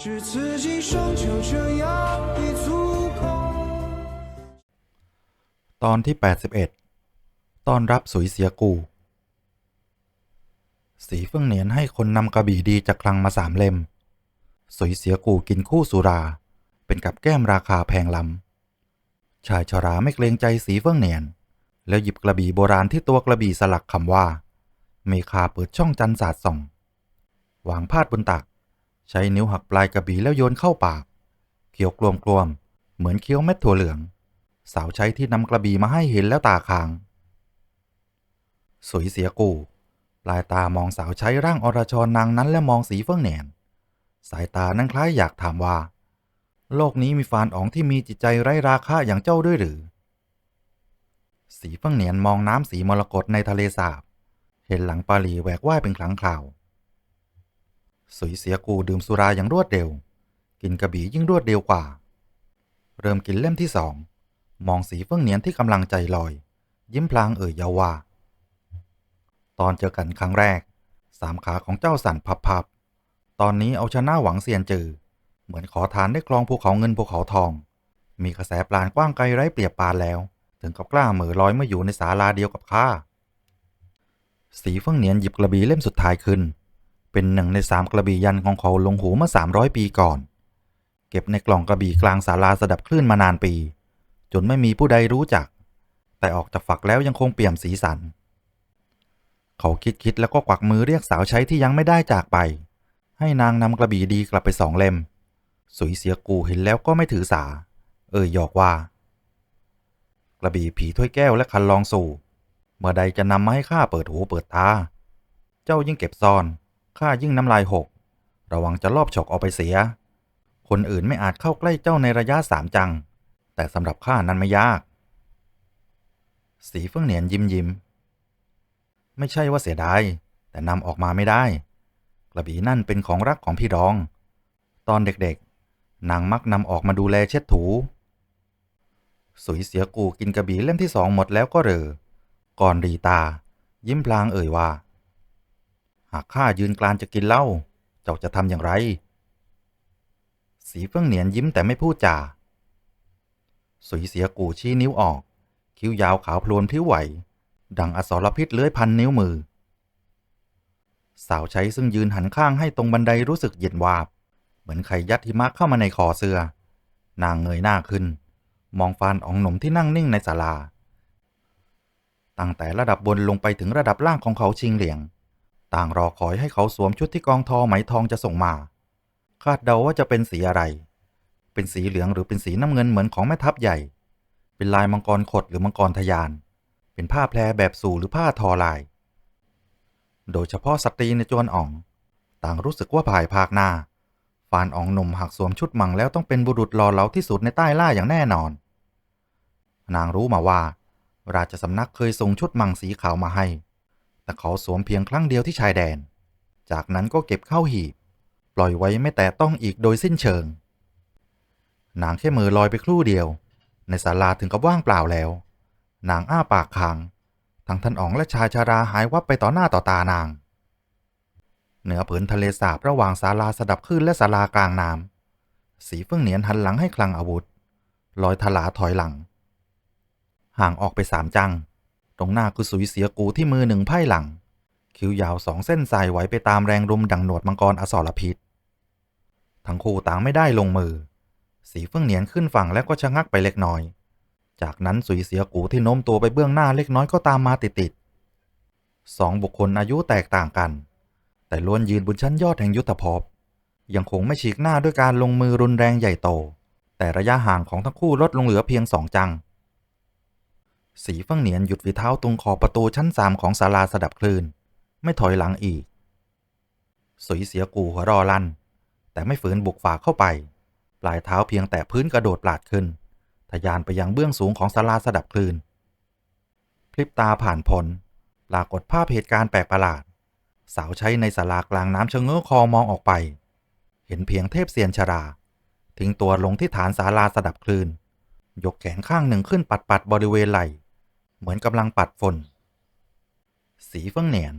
只刺激双就这样一足够。 ตอนที่ 81 ต้อนรับสุยเสียกู สีเฟิ่งเหนียนให้คนนำกระบี่ดีจากคลังมาสามเล่ม สุยเสียกูกินคู่สุรา เป็นกับแก้มราคาแพงล้ำ ชายชราไม่เกรงใจสีเฟิ่งเหนียน แล้วหยิบกระบี่โบราณที่ตัวกระบี่สลักคำว่า เมคาเปิดช่องจันทร์สาดส่อง วางพาดบนตัก ใช้นิ้วหักปลายกระบี่แล้วโยนเข้าปาก เคี้ยวกลวมๆ เหมือนเคี้ยวเม็ดถั่วเหลือง สาวใช้ที่นำกระบี่มาให้เห็นแล้วตาค้าง สวยเสียกู ปลายตามองสาวใช้ร่างอรชรนางนั้นและมองสีเฟื่องแหนนสายตานั้นคล้ายอยากถามว่า โลกนี้มีฟานอ๋องที่มีจิตใจไร้ราคะอย่างเจ้าด้วยหรือ สีเฟื่องเหนียนมองน้ำสีมรกตในทะเลสาบ เห็นหลังปาหลีแหวกว่ายเป็นครั้งคราว สวยเสียกูดื่มสุราอย่างรวดเร็ว กินกระบี่ยิ่งรวดเร็วกว่า เริ่มกินเล่มที่สองมองสีเฟื่องเหนียนที่กำลังใจลอย ยิ้มพลางเอ่ยเยาว่าตอนเจอกันครั้งแรก สามขาของเจ้าสั่นพับๆตอนนี้เอาชนะหวังเซียนจือ เหมือนขอทานได้คลองภูเขาเงินภูเขาทอง มีกระแสปราณกว้างไกลไร้เปรียบปานแล้ว ถึงกับกล้าเหมือลอยเมื่ออยู่ในศาลาเดียวกับข้าสีเฟื่องเหนียนหยิบกระบี่เล่มสุดท้ายขึ้น เป็นหนึ่งในสามกระบี่ยันของเขาลงหูเมื่อสามร้อยปีก่อน เก็บในกล่องกระบี่กลางศาลาสดับคลื่นมานานปี จนไม่มีผู้ใดรู้จัก แต่ออกจากฝักแล้วยังคงเปี่ยมสีสัน เขาคิดคิดแล้วก็กวักมือเรียกสาวใช้ที่ยังไม่ได้จากไป ให้นางนำกระบี่ดีกลับไปสองเล่ม สุยเสียกูเห็นแล้วก็ไม่ถือสา เอ่ยหยอกว่า กระบี่ผีถ้วยแก้วและคันลองสู่ เมื่อใดจะนำมาให้ข้าเปิดหูเปิดตา เจ้ายิ่งเก็บซ่อน ข้ายิ่งน้ำลายหก ระวังจะลอบฉกเอาไปเสีย คนอื่นไม่อาจเข้าใกล้เจ้าในระยะสามจัง แต่สำหรับข้านั้นไม่ยาก สีเฟื่องเหนียนยิ้มยิ้ม ไม่ใช่ว่าเสียดาย แต่นำออกมาไม่ได้ กระบี่นั่นเป็นของรักของพี่รอง ตอนเด็กๆ นางมักนำออกมาดูแลเช็ดถู สุยเสียกูกินกระบี่เล่มที่สองหมดแล้วก็เรอก่อนรีตา ยิ้มพลางเอ่ยว่า หากข้ายืนกลานจะกินเหล้าเจ้าจะทำอย่างไร สีเฟื่องเหนียนยิ้มแต่ไม่พูดจาสุยเสียกูชี้นิ้วออก คิ้วยาวขาวโพลนพลิ้วไหว ดังอสรพิษเลื้อยพันนิ้วมือ สาวใช้ซึ่งยืนหันข้างให้ตรงบันไดรู้สึกเย็นวาบ เหมือนใครยัดหิมะเข้ามาในคอเสือนางเงยหน้าขึ้น มองฟานอองหนุ่มที่นั่งนิ่งในศาลา ตั้งแต่ระดับบนลงไปถึงระดับล่างของเขาชิงเหลียง ต่างรอคอยให้เขาสวมชุดที่กองทอไหมทองจะส่งมา คาดเดาว่าจะเป็นสีอะไร เป็นสีเหลืองหรือเป็นสีน้ำเงินเหมือนของแม่ทัพใหญ่ เป็นลายมังกรขดหรือมังกรทะยาน เป็นผ้าแพรแบบสู่หรือผ้าทอลาย โดยเฉพาะสตรีในจวนอ่อง ต่างรู้สึกว่าภายภาคหน้าฟานอ่องหนุ่มหากสวมชุดมังแล้วต้องเป็นบุรุษหล่อเหลาที่สุดในใต้ล่าอย่างแน่นอน นางรู้มาว่า ราชสำนักเคยส่งชุดมังสีขาวมาให้ แต่ขาสวมเพียงครั้งเดียวที่ชายแดน จากนั้นก็เก็บเข้าหีบ ปล่อยไว้ไม่แต่ต้องอีกโดยสิ้นเชิง นางแค่มือลอยไปครู่เดียว ในศาลาถึงกับว่างเปล่าแล้ว นางอ้าปากค้าง ทั้งท่านอ๋องและชายชาราหายวับไปต่อหน้าต่อตานาง เหนือผืนทะเลสาบระหว่างศาลาสดับขึ้นและศาลากลางน้ำสีเฟื่องเหนียนหันหลังให้คลังอาวุธ ลอยทลาถอยหลัง ห่างออกไปสามจัง ตรงหน้าคือสุยเสียกูที่มือหนึ่งไพ่หลัง คิ้วยาวสองเส้นสายไหวไปตามแรงลมดังหนวดมังกรอสรพิษ ทั้งคู่ต่างไม่ได้ลงมือ สีเฟื่องเหนียนขึ้นฝั่งแล้วก็ชะงักไปเล็กน้อย จากนั้นสุยเสียกูที่โน้มตัวไปเบื้องหน้าเล็กน้อยก็ตามมาติดๆสองบุคคลอายุแตกต่างกัน แต่ล้วนยืนบนชั้นยอดแห่งยุทธภพยังคงไม่ฉีกหน้าด้วยการลงมือรุนแรงใหญ่โต แต่ระยะห่างของทั้งคู่ลดลงเหลือเพียงสองจัง สีฟื่งเหนียนหยุดฝีเท้าตรงขอบประตูชั้นสามของศาลาสดับคลื่น ไม่ถอยหลังอีก สุยเสียกูหัวรอลั่นแต่ไม่ฝืนบุกฝ่าเข้าไป ปลายเท้าเพียงแต่พื้นกระโดดปลาดขึ้นทะยานไปยังเบื้องสูงของศาลาสดับคลื่น พลิบตาผ่านพ้นปรากฏภาพเหตุการณ์แปลกประหลาด สาวใช้ในศาลากลางน้ำเชะเง้อคอมองออกไป เห็นเพียงเทพเซียนชรา ทิ้งตัวลงที่ฐานศาลาสดับคลื่น ยกแขนข้างหนึ่งขึ้นปัดปัดบริเวณไหล่ เหมือนกำลังปัดฝนสีเฟื่องเหนียน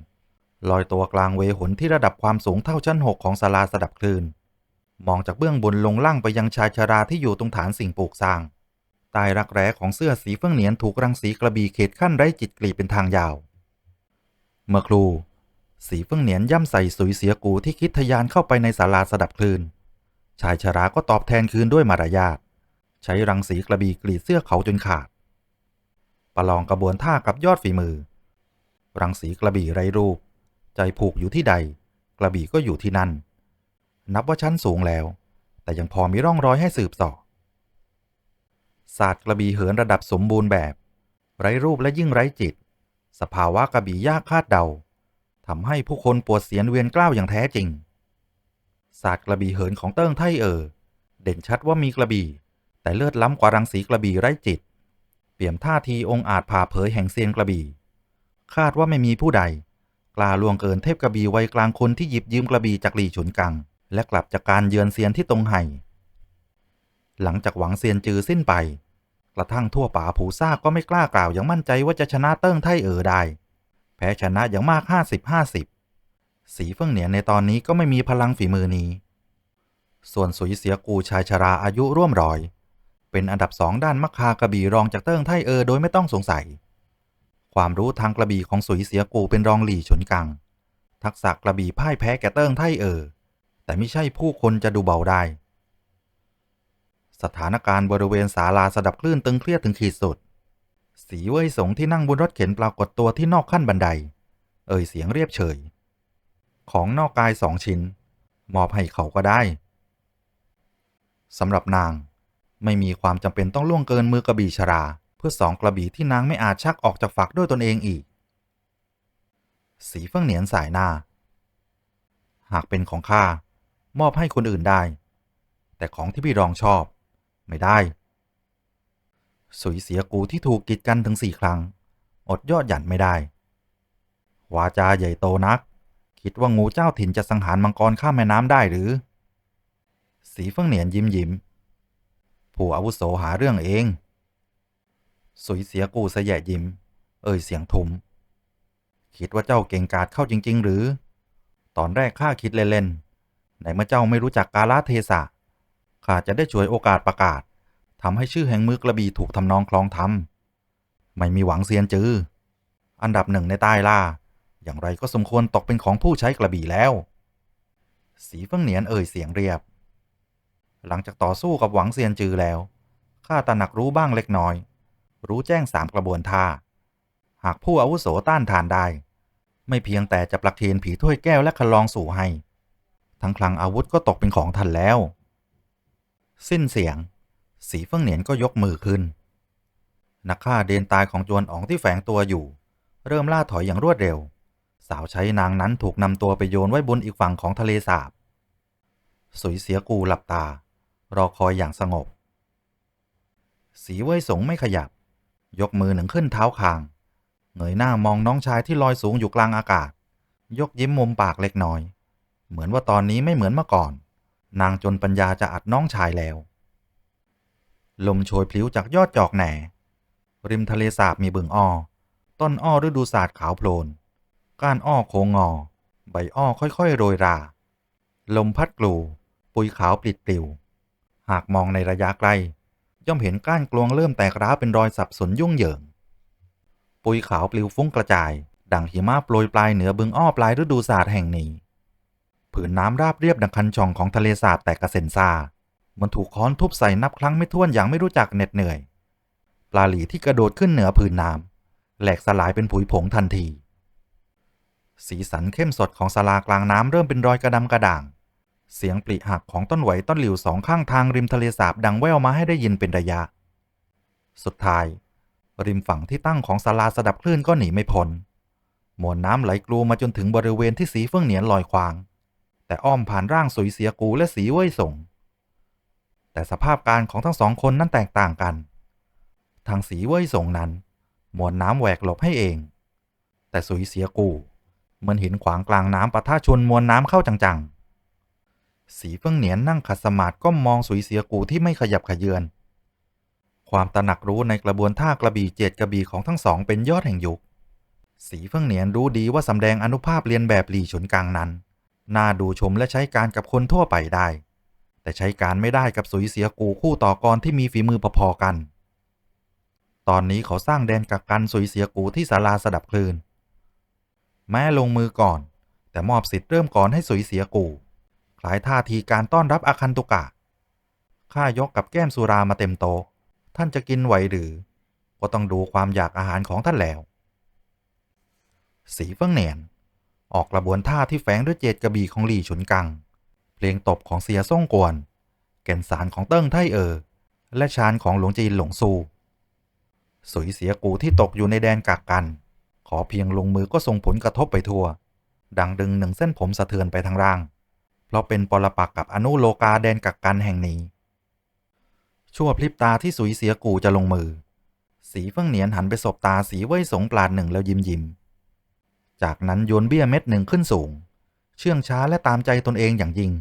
ลอยตัวกลางเวหนที่ระดับความสูงเท่าชั้นหกของศาลาสดับคลื่น มองจากเบื้องบนลงล่างไปยังชายชาราที่อยู่ตรงฐานสิ่งปลูกสร้างใต้รักแร้ของเสื้อสีเฟื่องเหนียนถูกรังสีกระบี่เขตขั้นไร้จิตกรีเป็นทางยาว เมื่อครู สีเฟื่องเหนียนย่ำใส่สุยเสียกูที่คิดทะยานเข้าไปในศาลาสดับคลื่น ชายชาราก็ตอบแทนคืนด้วยมารยาทใช้รังสีกระบี่กรีดเสื้อเขาจนขาด ประลองกระบวนท่ากับยอดฝีมือ รังสีกระบี่ไรรูป ใจผูกอยู่ที่ใด กระบี่ก็อยู่ที่นั่น นับว่าชั้นสูงแล้ว แต่ยังพอมีร่องรอยให้สืบสอบศาสตร์กระบี่เหินระดับสมบูรณ์แบบ ไร้รูปและยิ่งไร้จิต สภาวะกระบี่ยากคาดเดาทำให้ผู้คนปวดเสียนเวียนกล้าวอย่างแท้จริง ศาสตร์กระบี่เหินของเติ้งไทเออ เด่นชัดว่ามีกระบี่ แต่เลือดล้ำกว่ารังสีกระบี่ไร้จิต เปี่ยมท่าทีองค์อาจผ่าเผยแห่งเซียนกระบี่ คาดว่าไม่มีผู้ใด กล้าล่วงเกินเทพกระบี่วัยกลางคนที่หยิบยืมกระบี่จากหลี่ฉุนกัง และกลับจากการเยือนเซียนที่ตรงไห่ หลังจากหวังเซียนจือสิ้นไปกระทั่งทั่วป่าผูซ่าก็ไม่กล้ากล่าวอย่างมั่นใจว่าจะชนะเติ้งไทเอ๋อได้ แพ้ชนะอย่างมาก 50-50 สีเฟิ่งเหนียนในตอนนี้ก็ไม่มีพลังฝีมือนี้ ส่วนสุยเสียกูชายชราอายุร่วมร้อย เป็นอันดับสองด้านมัคคากระบี่รองจากเติ้งไทเออโดยไม่ต้องสงสัย ความรู้ทางกระบี่ของสุยเสียกูเป็นรองหลี่ฉนกัง ทักษะกระบี่พ่ายแพ้แก่เติ้งไทเออ แต่ไม่ใช่ผู้คนจะดูเบาได้ สถานการณ์บริเวณศาลาสดับคลื่นตึงเครียดถึงขีดสุด สีเว่ยสงที่นั่งบนรถเข็นปรากฏตัวที่นอกขั้นบันได เอ่ยเสียงเรียบเฉย ของนอกกายสองชิ้น มอบให้เขาก็ได้สำหรับนาง ไม่มีความจำเป็นต้องล่วงเกินมือกระบี่ชรา เพื่อสองกระบี่ที่นางไม่อาจชักออกจากฝักด้วยตนเองอีก สีเฟื่องเหนียนสายหน้า หากเป็นของข้ามอบให้คนอื่นได้ แต่ของที่พี่รองชอบ ไม่ได้ สุยเสียกูที่ถูกกีดกันถึงสี่ครั้ง อดยอดหยันไม่ได้ วาจาใหญ่โตนัก คิดว่างูเจ้าถิ่นจะสังหารมังกรข้ามแม่น้ำได้หรือ สีเฟื่องเหนียนยิ้มยิ้ม ผู้อาวุโสหาเรื่องเอง สุยเสียกูเสยยิ้ม เอ่ยเสียงทุมคิดว่าเจ้าเก่งกาจเข้าจริง ๆ หรือ ตอนแรกข้าคิดเล่นๆไหนเมื่อเจ้าไม่รู้จักกาลเทศะข้าจะได้ช่วยโอกาสประกาศทำให้ชื่อแห่งมือกระบี่ถูกทำนองคลองทำไม่มีหวังเซียนจือ อันดับหนึ่งในใต้ล่า อย่างไรก็สมควรตกเป็นของผู้ใช้กระบี่แล้ว สีเฟิ่งเหนียนเอ่ยเสียงเรียบ หลังจากต่อสู้กับหวังเซียนจือแล้ว ข้าตระหนักรู้บ้างเล็กน้อย รู้แจ้งสามกระบวนท่า หากผู้อาวุโสต้านทานได้ ไม่เพียงแต่จะประเคนผีถ้วยแก้วและคันลองสู่ให้ ทั้งคลังอาวุธก็ตกเป็นของท่านแล้ว สิ้นเสียง สีเฟิ่งเหนียนก็ยกมือขึ้น นักฆ่าเดนตายของจวนอ๋องที่แฝงตัวอยู่ เริ่มล่าถอยอย่างรวดเร็ว สาวใช้นางนั้นถูกนำตัวไปโยนไว้บนอีกฝั่งของทะเลสาบ สุยเสียกูหลับตา รอคอยอย่างสงบ สีเว่ยสงไม่ขยับ ยกมือหนึ่งขึ้นเท้าคาง เงยหน้ามองน้องชายที่ลอยสูงอยู่กลางอากาศ ยกยิ้มมุมปากเล็กน้อย เหมือนว่าตอนนี้ไม่เหมือนเมื่อก่อน นางจนปัญญาจะอัดน้องชายแล้ว ลมโชยพลิ้วจากยอดจอกแหน่ ริมทะเลสาบมีบึงอ้อ ต้นอ้อฤดูศาสตร์ขาวโพลน ก้านอ้อโค้งงอ ใบอ้อค่อยๆ โรยรา ลมพัดกลู ปุยขาวปลิดปลิว หากมองในระยะไกล ย่อมเห็นก้านกลวงเริ่มแตกร้าวเป็นรอยสับสนยุ่งเหยิง ปุยขาวปลิวฟุ้งกระจาย ดังหิมะโปรยปลายเหนือบึงอ้อปลายฤดูศาสตร์แห่งนี้ ผืนน้ำราบเรียบดังคันช่องของทะเลสาบแตกกระเซ็นซา มันถูกค้อนทุบใส่นับครั้งไม่ถ้วนอย่างไม่รู้จักเหน็ดเหนื่อย ปลาหลีที่กระโดดขึ้นเหนือผืนน้ำแหลกสลายเป็นผุยผงทันที สีสันเข้มสดของสลากลางน้ำเริ่มเป็นรอยกระดำกระด่าง เสียงปลิหักของต้นไหวต้นหลิวสองข้างทางริมทะเลสาบดังแว่วมาให้ได้ยินเป็นระยะ สุดท้าย ริมฝั่งที่ตั้งของศาลาสดับคลื่นก็หนีไม่พ้นมวลน้ำไหลกลูมาจนถึงบริเวณที่สีเฟื่องเหนียนลอยควาง แต่อ้อมผ่านร่างสุยเสียกูและสีเว่ยส่ง แต่สภาพการของทั้งสองคนนั้นแตกต่างกัน ทางสีเว่ยส่งนั้น มวลน้ำแหวกหลบให้เอง แต่สุยเสียกูเหมันหินขวางกลางน้ำปะทะชนมวลน้ำเข้าจังๆ สีเฟื่องเหนียนนั่งขัดสมาธิก้มมองสุยเสียกูที่ไม่ขยับขยื่นความตระหนักรู้ในกระบวนท่ากระบี่เจ็ดกระบี่ของทั้งสองเป็นยอดแห่งยุค สีเฟื่องเหนียนรู้ดีว่าสำแดงอนุภาพเรียนแบบหลี่ฉุนกลางนั้น น่าดูชมและใช้การกับคนทั่วไปได้ แต่ใช้การไม่ได้กับสุยเสียกูคู่ต่อกรที่มีฝีมือพอๆกัน ตอนนี้เขาสร้างแดนกักกันสุยเสียกูที่ศาลาสดับคลื่น แม้ลงมือก่อน แต่มอบสิทธิ์เริ่มก่อนให้สุยเสียกู คล้ายท่าทีการต้อนรับอาคันตุกะ ข้ายกกับแก้มสุรามาเต็มโต๊ะ ท่านจะกินไหวหรือ ก็ต้องดูความอยากอาหารของท่านแล้ว สีเฟิงเหนียน ออกกระบวนท่าที่แฝงด้วยเจตกระบี่ของหลี่ฉุนกัง เพลงตบของเสียซ่งกวน แก่นสารของเติ้งไทเออ และชานของหลวงจีนหลงซู สุยเสียกูที่ตกอยู่ในแดนกักกัน ขอเพียงลงมือก็ส่งผลกระทบไปทั่ว ดังดึงหนึ่งเส้นผมสะเทือนไปทางร่าง เราเป็นปรปักกับอนุโลกาแดนกักกันแห่งนี้ ชั่วพลิบตาที่สุยเสียกูจะลงมือ สีเฟิ่งเหนียนหันไปสบตาสีเว่ยสงปลาดหนึ่งแล้วยิ้มยิ้ม จากนั้นโยนเบี้ยเม็ดหนึ่งขึ้นสูง เชื่องช้าและตามใจตนเองอย่างยิ่ง